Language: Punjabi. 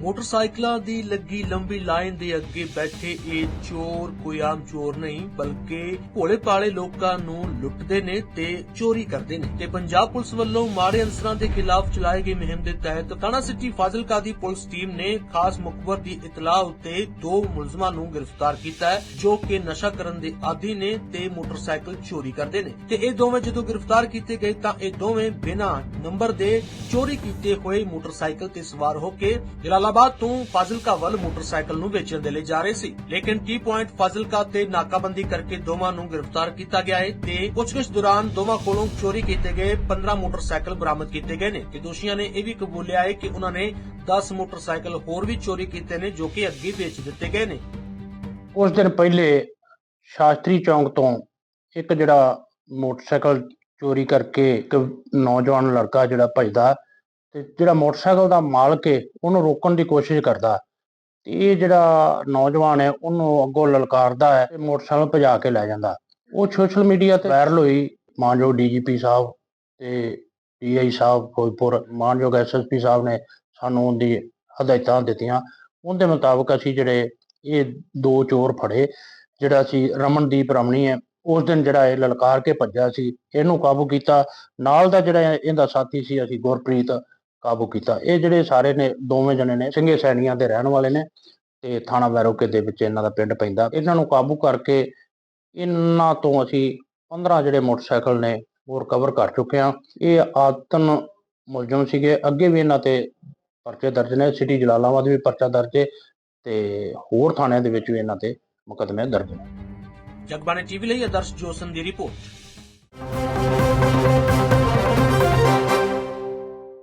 ਮੋਟਰਸਾਈਕਲਾਂ ਦੀ ਲੱਗੀ ਲੰਬੀ ਲਾਈਨ ਦੇ ਅੱਗੇ ਬੈਠੇ ਇਹ ਚੋਰ ਕੋਈ ਆਮ ਚੋਰ ਨਹੀਂ, ਬਲਕਿ ਭੋਲੇ ਪਾਲੇ ਲੋਕਾਂ ਨੂੰ ਲੁੱਟਦੇ ਨੇ ਤੇ ਚੋਰੀ ਕਰਦੇ ਨੇ। ਤੇ ਪੰਜਾਬ ਪੁਲਿਸ ਵੱਲੋਂ ਮਾੜੇ ਅਨਸਰਾਂ ਦੇ ਖਿਲਾਫ ਚਲਾਈ ਗਏ ਮੁਹਿੰਮ ਦੇ ਤਹਿਤ ਥਾਣਾ ਸਿਟੀ ਫਾਜ਼ਿਲਕਾ ਦੀ ਪੁਲਿਸ ਟੀਮ ਨੇ ਖਾਸ ਮੁਖਬਰ ਦੀ ਇਤਲਾਹ ਉੱਤੇ ਦੋ ਮੁਲਜ਼ਮਾਂ ਨੂੰ ਗ੍ਰਿਫਤਾਰ ਕੀਤਾ ਹੈ, ਜੋ ਕਿ ਨਸ਼ਾ ਕਰਨ ਦੇ ਆਦੀ ਨੇ ਤੇ ਮੋਟਰਸਾਈਕਲ ਚੋਰੀ ਕਰਦੇ ਨੇ। ਤੇ ਇਹ ਦੋਵੇਂ ਜਦੋਂ ਗ੍ਰਿਫਤਾਰ ਕੀਤੇ ਗਏ ਤਾਂ ਇਹ ਦੋਵੇਂ ਬਿਨਾਂ ਨੰਬਰ ਦੇ ਚੋਰੀ ਕੀਤੇ ਹੋਏ ਮੋਟਰਸਾਈਕਲ ਤੇ ਸਵਾਰ ਹੋ ਕੇ ਜਲਾਲਾਬਾਦ ਤੋਂ ਫਾਜ਼ਿਲਕਾ ਵੱਲ ਮੋਟਰਸਾਈਕਲ ਨੂੰ ਵੇਚਣ ਦੇ ਲਈ ਜਾ ਰਹੇ ਸੀ। ਲੇਕਿਨ ਟੀ ਪੁਆਇੰਟ ਫਾਜ਼ਿਲਕਾ ਤੇ ਨਾਕਾਬੰਦੀ ਕਰਕੇ ਦੋਵਾਂ ਨੂੰ ਗ੍ਰਿਫਤਾਰ ਕੀਤਾ ਗਿਆ ਹੈ ਤੇ ਪੁੱਛਗਿੱਛ ਦੌਰਾਨ ਦੋਵਾਂ ਕੋਲੋਂ ਚੋਰੀ ਕੀਤੇ ਗਏ 15 ਮੋਟਰਸਾਈਕਲ ਬਰਾਮਦ ਕੀਤੇ ਗਏ ਨੇ। ਤੇ ਦੋਸ਼ੀਆਂ ਨੇ ਇਹ ਵੀ ਕਬੂਲਿਆ ਹੈ ਕਿ ਉਹਨਾਂ ਨੇ 10 ਮੋਟਰਸਾਈਕਲ ਹੋਰ ਵੀ ਚੋਰੀ ਕੀਤੇ ਨੇ ਜੋ ਕਿ ਅੱਗੇ ਵੇਚ ਦਿੱਤੇ ਗਏ ਨੇ। ਉਸ ਦਿਨ ਪਹਿਲੇ ਸ਼ਾਸਤਰੀ ਚੌਂਕ ਤੋਂ ਇੱਕ ਜਿਹੜਾ ਮੋਟਰਸਾਈਕਲ ਚੋਰੀ ਕਰਕੇ ਇੱਕ ਨੌਜਵਾਨ ਲੜਕਾ ਜਿਹੜਾ ਭਜਦਾ ਤੇ ਜਿਹੜਾ ਮੋਟਰਸਾਈਕਲ ਦਾ ਮਾਲਕ ਹੈ ਉਹਨੂੰ ਰੋਕਣ ਦੀ ਕੋਸ਼ਿਸ਼ ਕਰਦਾ। ਤੇ ਇਹ ਜਿਹੜਾ ਨੌਜਵਾਨ ਹੈ, ਉਹਨੂੰ ਅੱਗੋਂ ਲਲਕਾਰਦਾ ਹੈ ਤੇ ਮੋਟਰਸਾਈਕਲ ਭਜਾ ਕੇ ਲੈ ਜਾਂਦਾ। ਉਹ ਸੋਸ਼ਲ ਮੀਡੀਆ ਤੇ ਵਾਇਰਲ ਹੋਈ ਮਾਨਯੋਗ ਡੀਜੀਪੀ ਸਾਹਿਬ ਤੇ ਡੀਆਈ ਸਾਹਿਬ ਫਿਰੋਜ਼ਪੁਰ। ਮਾਨਯੋਗ ਐਸਐਸਪੀ ਸਾਹਿਬ ਨੇ ਸਾਨੂੰ ਉਹਦੀ ਹਦਾਇਤਾਂ ਦਿੱਤੀਆਂ। ਉਹਦੇ ਮੁਤਾਬਕ ਅਸੀਂ ਜਿਹੜੇ ਇਹ ਦੋ ਚੋਰ ਫੜੇ, ਜਿਹੜਾ ਸੀ ਰਮਨਦੀਪ ਰਮਣੀ ਹੈ, ਉਸ ਦਿਨ ਜਿਹੜਾ ਇਹ ਲਲਕਾਰ ਕੇ ਭੱਜਿਆ ਸੀ, ਇਹਨੂੰ ਕਾਬੂ ਕੀਤਾ। ਨਾਲ ਦਾ ਜਿਹੜਾ ਇਹਦਾ ਸਾਥੀ ਸੀ, ਅਸੀਂ ਗੁਰਪ੍ਰੀਤ ਕਾਬੂ ਕੀਤਾ। ਇਹ ਜਿਹੜੇ ਸਾਰੇ ਨੇ, ਦੋਵੇਂ ਜਣੇ ਨੇ, ਸਿੰਘੇ ਸੈਣੀਆਂ ਦੇ ਰਹਿਣ ਵਾਲੇ ਨੇ ਤੇ ਥਾਣਾ ਵੈਰੋਕੇ ਦੇ ਵਿੱਚ ਇਹਨਾਂ ਦਾ ਪਿੰਡ ਪੈਂਦਾ। ਇਹਨਾਂ ਨੂੰ ਕਾਬੂ ਕਰਕੇ ਇਹਨਾਂ ਤੋਂ ਅਸੀਂ 15 ਜਿਹੜੇ ਮੋਟਰਸਾਈਕਲ ਨੇ ਉਹ ਰਿਕਵਰ ਕਰ ਚੁੱਕੇ ਹਾਂ। ਇਹ ਆਦਤਨ ਮੁਲਜ਼ਮ ਸੀਗੇ। ਅੱਗੇ ਵੀ ਇਹਨਾਂ ਤੇ ਪਰਚੇ ਦਰਜ ਨੇ। ਸਿਟੀ ਜਲਾਲਾਬਾਦ ਵੀ ਪਰਚਾ ਦਰਜ ਹੈ ਤੇ ਹੋਰ ਥਾਣਿਆਂ ਦੇ ਵਿੱਚ ਵੀ ਇਹਨਾਂ ਤੇ ਮੁਕੱਦਮੇ ਦਰਜ ਨੇ। ਜਗਬਾਣੀ ਟੀਵੀ ਲਈ ਆਦਰਸ਼ ਜੋਸਨ ਦੀ ਰਿਪੋਰਟ।